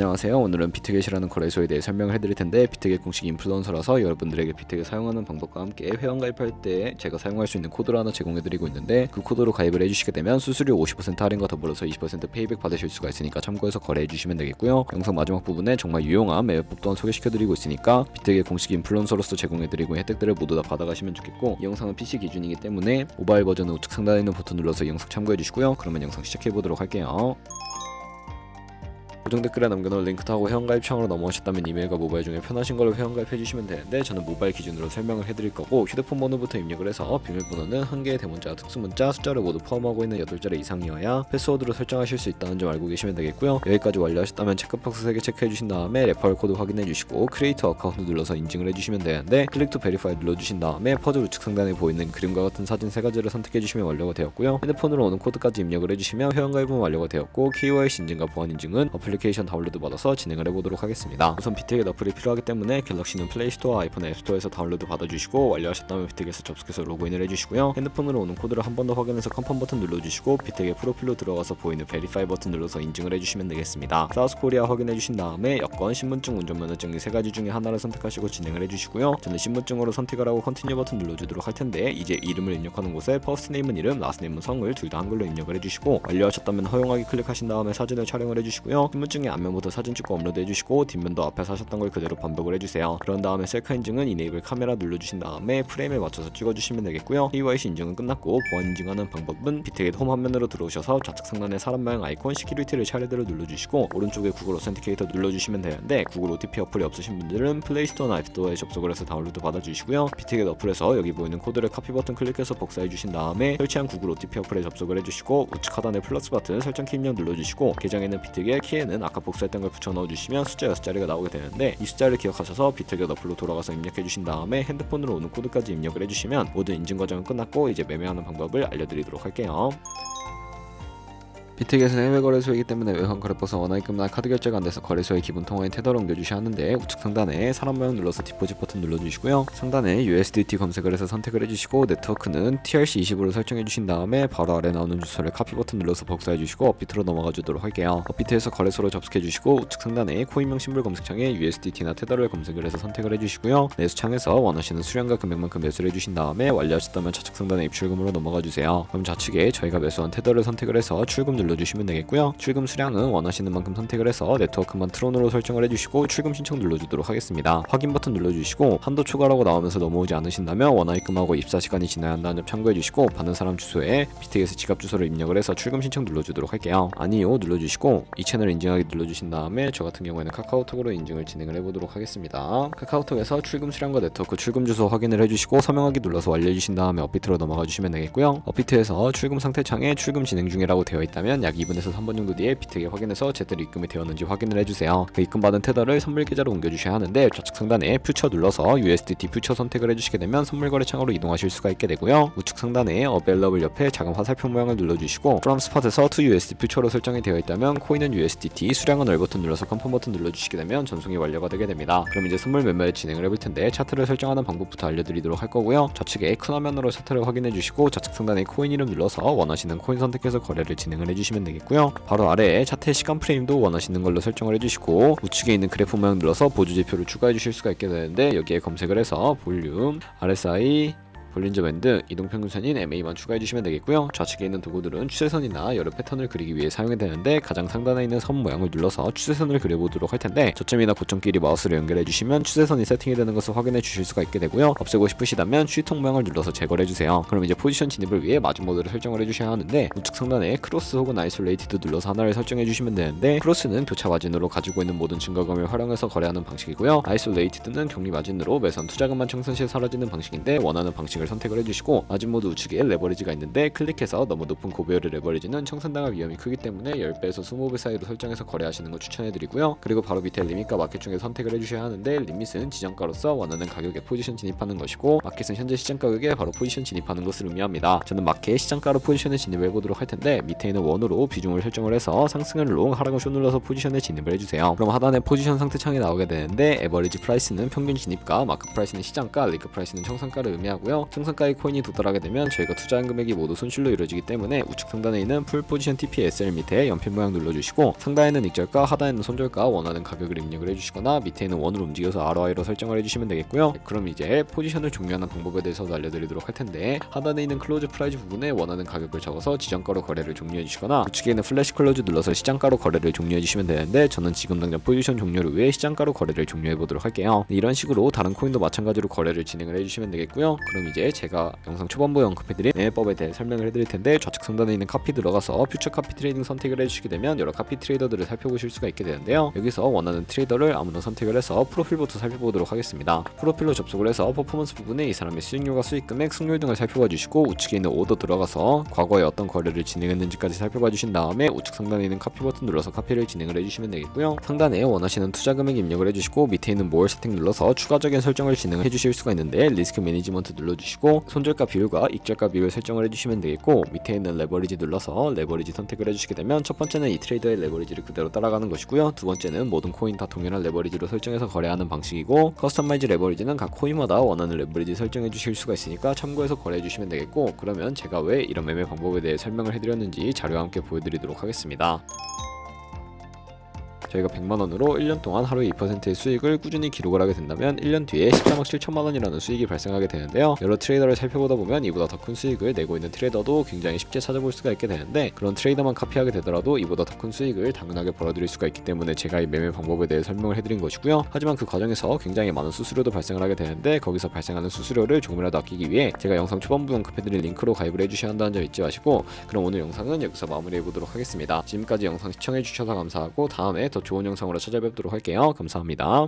안녕하세요. 오늘은 비트겟이라는 거래소에 대해 설명을 해드릴 텐데 비트겟 공식 인플루언서라서 여러분들에게 비트겟 사용하는 방법과 함께 회원 가입할 때 제가 사용할 수 있는 코드를 하나 제공해드리고 있는데 그 코드로 가입을 해주시게 되면 수수료 50% 할인과 더불어서 20% 페이백 받으실 수가 있으니까 참고해서 거래해주시면 되겠고요. 영상 마지막 부분에 정말 유용한 매매법 또한 소개시켜드리고 있으니까 비트겟 공식 인플루언서로서 제공해드리고 혜택들을 모두 다 받아가시면 좋겠고 이 영상은 PC 기준이기 때문에 모바일 버전은 우측 상단에 있는 버튼 눌러서 이 영상 참고해주시고요. 그러면 영상 시작해보도록 할게요. 고정 댓글에 남겨놓은 링크 타고 회원가입 창으로 넘어오셨다면 이메일과 모바일 중에 편하신 걸로 회원가입 해주시면 되는데 저는 모바일 기준으로 설명을 해드릴 거고 휴대폰 번호부터 입력을 해서 비밀번호는 한 개의 대문자, 특수문자, 숫자를 모두 포함하고 있는 8자리 이상이어야 패스워드로 설정하실 수 있다는 점 알고 계시면 되겠고요. 여기까지 완료하셨다면 체크박스 3개 체크해 주신 다음에 레퍼럴 코드 확인해 주시고 크리에이터 어카운트 눌러서 인증을 해주시면 되는데 클릭 투 베리파이 눌러주신 다음에 퍼즐 우측 상단에 보이는 그림과 같은 사진 세 가지를 선택해 주시면 완료가 되었고요. 핸드폰으로 오는 코드까지 입력을 해주시면 회원가입은 완료가 되었고 KYC 인증과 보안 인증은 어플리 케이션 다운로드 받아서 진행을 해보도록 하겠습니다. 우선 비트겟 어플이 필요하기 때문에 갤럭시는 플레이스토어, 아이폰 앱스토어에서 다운로드 받아주시고 완료하셨다면 비트겟에 접속해서 로그인을 해주시고요. 핸드폰으로 오는 코드를 한 번 더 확인해서 컨펌 버튼 눌러주시고 비트겟 프로필로 들어가서 보이는 베리파이 버튼 눌러서 인증을 해주시면 되겠습니다. 사우스 코리아 확인해주신 다음에 여권, 신분증, 운전면허증 이 세 가지 중에 하나를 선택하시고 진행을 해주시고요. 저는 신분증으로 선택을 하고 컨티뉴 버튼 눌러주도록 할 텐데 이제 이름을 입력하는 곳에 퍼스트 네임은 이름, 라스트 네임은 성을 둘 다 한글로 입력을 해주시고 완료하셨다면 허용하기 클릭하신 다음에 사진을 촬영을 해주시고요. 신분증 의 앞면부터 사진 찍고 업로드 해주시고 뒷면도 앞에 사셨던 걸 그대로 반복을 해주세요. 그런 다음에 셀카 인증은 이네이블 카메라 눌러주신 다음에 프레임에 맞춰서 찍어주시면 되겠고요. KYC 인증은 끝났고 보안 인증하는 방법은 비트겟 홈 화면으로 들어오셔서 좌측 상단에 사람 모양 아이콘 시큐리티를 차례대로 눌러주시고 오른쪽에 구글 오센티케이터 눌러주시면 되는데 구글 OTP 어플이 없으신 분들은 플레이스토어나 앱스토어에 접속을 해서 다운로드 받아주시고요. 비트겟 어플에서 여기 보이는 코드를 카피 버튼 클릭해서 복사해 주신 다음에 설치한 구글 OTP 어플에 접속을 해주시고 우측 하단에 플러스 버튼 설정 키 입력 눌러주시고 계정에는 비트겟 키에는 아까 복사했던 걸 붙여 넣어주시면 숫자 6자리가 나오게 되는데 이 숫자를 기억하셔서 비트겟 어플로 돌아가서 입력해 주신 다음에 핸드폰으로 오는 코드까지 입력을 해주시면 모든 인증 과정은 끝났고 이제 매매하는 방법을 알려드리도록 할게요. 비트겟은 해외 거래소이기 때문에 외환 거래버스 원화입금이나 카드 결제가 안 돼서 거래소의 기본 통화인 테더를 옮겨주셔야 하는데 우측 상단에 사람 모양 눌러서 디포짓 버튼 눌러주시고요. 상단에 USDT 검색을 해서 선택을 해주시고 네트워크는 TRC20으로 설정해 주신 다음에 바로 아래 나오는 주소를 카피 버튼 눌러서 복사해 주시고 업비트로 넘어가 주도록 할게요. 업비트에서 거래소로 접속해 주시고 우측 상단에 코인명 심볼 검색창에 USDT나 테더를 검색을 해서 선택을 해주시고요. 매수창에서 원하시는 수량과 금액만큼 매수를 해주신 다음에 완료하셨다면 좌측 상단에 입출금으로 넘어가 주세요. 그럼 좌측에 저희가 매수한 테더를 선택을 해서 출금 눌러 주시면 되겠고요. 출금 수량은 원하시는 만큼 선택을 해서 네트워크만 트론으로 설정을 해주시고 출금 신청 눌러주도록 하겠습니다. 확인 버튼 눌러주시고 한도 초과라고 나오면서 넘어오지 않으신다면 원화입금하고 입사 시간이 지나야 한다는 점 참고해주시고 받는 사람 주소에 비트겟의 지갑 주소를 입력을 해서 출금 신청 눌러주도록 할게요. 아니요 눌러주시고 이 채널 인증하기 눌러주신 다음에 저 같은 경우에는 카카오톡으로 인증을 진행을 해보도록 하겠습니다. 카카오톡에서 출금 수량과 네트워크 출금 주소 확인을 해주시고 서명하기 눌러서 완료해주신 다음에 업비트로 넘어가 주시면 되겠고요. 업비트에서 출금 상태 창에 출금 진행 중이라고 되어 있다면 약 2분에서 3분 정도 뒤에 비트겟 확인해서 제대로 입금이 되었는지 확인을 해주세요. 그 입금받은 테더를 선물 계좌로 옮겨주셔야 하는데 좌측 상단에 퓨처 눌러서 USDT 퓨처 선택을 해주시게 되면 선물 거래 창으로 이동하실 수가 있게 되고요. 우측 상단에 어벨러블 옆에 작은 화살표 모양을 눌러주시고 From Spot에서 to USD 퓨처로 설정이 되어 있다면 코인은 USDT, 수량은 열 버튼 눌러서 컨펌 버튼 눌러주시게 되면 전송이 완료가 되게 됩니다. 그럼 이제 선물 매매를 진행을 해볼 텐데 차트를 설정하는 방법부터 알려드리도록 할 거고요. 좌측에 큰 화면으로 차트를 확인해 주시고 좌측 상단에 코인 이름 눌러서 원하시는 코인 선택해서 거래를 진행을 해주시면 되겠고요. 바로 아래에 차트의 시간 프레임도 원하시는 걸로 설정을 해주시고 우측에 있는 그래프 모양 눌러서 보조 지표를 추가해 주실 수가 있게 되는데 여기에 검색을 해서 볼륨, RSI 볼린저 밴드, 이동평균선인 MA만 추가해 주시면 되겠고요. 좌측에 있는 도구들은 추세선이나 여러 패턴을 그리기 위해 사용이 되는데 가장 상단에 있는 선 모양을 눌러서 추세선을 그려보도록 할 텐데 저점이나 고점끼리 마우스를 연결해 주시면 추세선이 세팅이 되는 것을 확인해 주실 수가 있게 되고요. 없애고 싶으시다면 쉬통 모양을 눌러서 제거를 해주세요. 그럼 이제 포지션 진입을 위해 마진 모드를 설정을 해주셔야 하는데 우측 상단에 크로스 혹은 아이솔레이티드 눌러서 하나를 설정해 주시면 되는데 크로스는 교차 마진으로 가지고 있는 모든 증거금을 활용해서 거래하는 방식이고요. 아이솔레이티드는 격리 마진으로 매선 투자금만 청산 시에 사라지는 방식인데 원하는 방식 을 선택을 해주시고 마진 모드 우측에 레버리지가 있는데 클릭해서 너무 높은 고배율의 레버리지는 청산당할 위험이 크기 때문에 10배에서 20배 사이로 설정해서 거래하시는 걸 추천해드리고요. 그리고 바로 밑에 리밋과 마켓 중에 선택을 해주셔야 하는데 리밋은 지정가로서 원하는 가격에 포지션 진입하는 것이고 마켓은 현재 시장 가격에 바로 포지션 진입하는 것을 의미합니다. 저는 마켓 시장가로 포지션에 진입을 해보도록 할 텐데 밑에 있는 원으로 비중을 설정을 해서 상승은 롱 하락은 숏 눌러서 포지션에 진입을 해주세요. 그럼 하단에 포지션 상태 창이 나오게 되는데 에버리지 프라이스는 평균 진입가 마크 프라이스는 시장가 리그 프라이스는 청산가를 의미하고요 승산가의 코인이 도달하게 되면 저희가 투자한 금액이 모두 손실로 이루어지기 때문에 우측 상단에 있는 풀 포지션 TPSL 밑에 연필 모양 눌러주시고 상단에는 익절가 하단에는 손절가 원하는 가격을 입력을 해주시거나 밑에는 원으로 움직여서 ROI로 설정을 해주시면 되겠고요. 네, 그럼 이제 포지션을 종료하는 방법에 대해서도 알려드리도록 할 텐데 하단에 있는 클로즈 프라이즈 부분에 원하는 가격을 적어서 지정가로 거래를 종료해 주시거나 우측에 있는 플래시 클로즈 눌러서 시장가로 거래를 종료해 주시면 되는데 저는 지금 당장 포지션 종료를 위해 시장가로 거래를 종료해 보도록 할게요. 네, 이런 식으로 다른 코인도 마찬가지로 거래를 진행을 해주시면 되겠고요. 그럼 이제 제가 영상 초반부에 언급해드린 매매법에 대해 설명을 해드릴 텐데 좌측 상단에 있는 카피 들어가서 퓨처 카피 트레이딩 선택을 해주시게 되면 여러 카피 트레이더들을 살펴보실 수가 있게 되는데요. 여기서 원하는 트레이더를 아무나 선택을 해서 프로필부터 살펴보도록 하겠습니다. 프로필로 접속을 해서 퍼포먼스 부분에 이 사람의 수익률과 수익 금액 승률 등을 살펴봐 주시고 우측에 있는 오더 들어가서 과거에 어떤 거래를 진행했는지까지 살펴봐 주신 다음에 우측 상단에 있는 카피 버튼 눌러서 카피를 진행을 해주시면 되겠고요. 상단에 원하시는 투자 금액 입력을 해주시고 밑에 있는 모어 세팅 눌러서 추가적인 설정을 진행해 주실 수가 있는데 리스크 매니지먼트 눌러주시 고 손절가 비율과 익절가 비율 설정을 해주시면 되겠고 밑에 있는 레버리지 눌러서 레버리지 선택을 해주시게 되면 첫 번째는 이 트레이더의 레버리지를 그대로 따라가는 것이고요 두 번째는 모든 코인 다 동일한 레버리지로 설정해서 거래하는 방식이고 커스터마이즈 레버리지는 각 코인마다 원하는 레버리지 설정해 주실 수가 있으니까 참고해서 거래해 주시면 되겠고 그러면 제가 왜 이런 매매 방법에 대해 설명을 해드렸는지 자료와 함께 보여드리도록 하겠습니다. 저희가 100만 원으로 1년 동안 하루에 2%의 수익을 꾸준히 기록을 하게 된다면 1년 뒤에 13억 7천만 원이라는 수익이 발생하게 되는데요. 여러 트레이더를 살펴보다 보면 이보다 더 큰 수익을 내고 있는 트레이더도 굉장히 쉽게 찾아볼 수가 있게 되는데 그런 트레이더만 카피하게 되더라도 이보다 더 큰 수익을 당연하게 벌어들일 수가 있기 때문에 제가 이 매매 방법에 대해 설명을 해드린 것이고요. 하지만 그 과정에서 굉장히 많은 수수료도 발생을 하게 되는데 거기서 발생하는 수수료를 조금이라도 아끼기 위해 제가 영상 초반부 언급해드린 링크로 가입을 해주셔야 한다는 점 잊지 마시고 그럼 오늘 영상은 여기서 마무리해 보도록 하겠습니다. 지금까지 영상 시청해주셔서 감사하고 다음에 더 좋은 영상으로 찾아뵙도록 할게요. 감사합니다.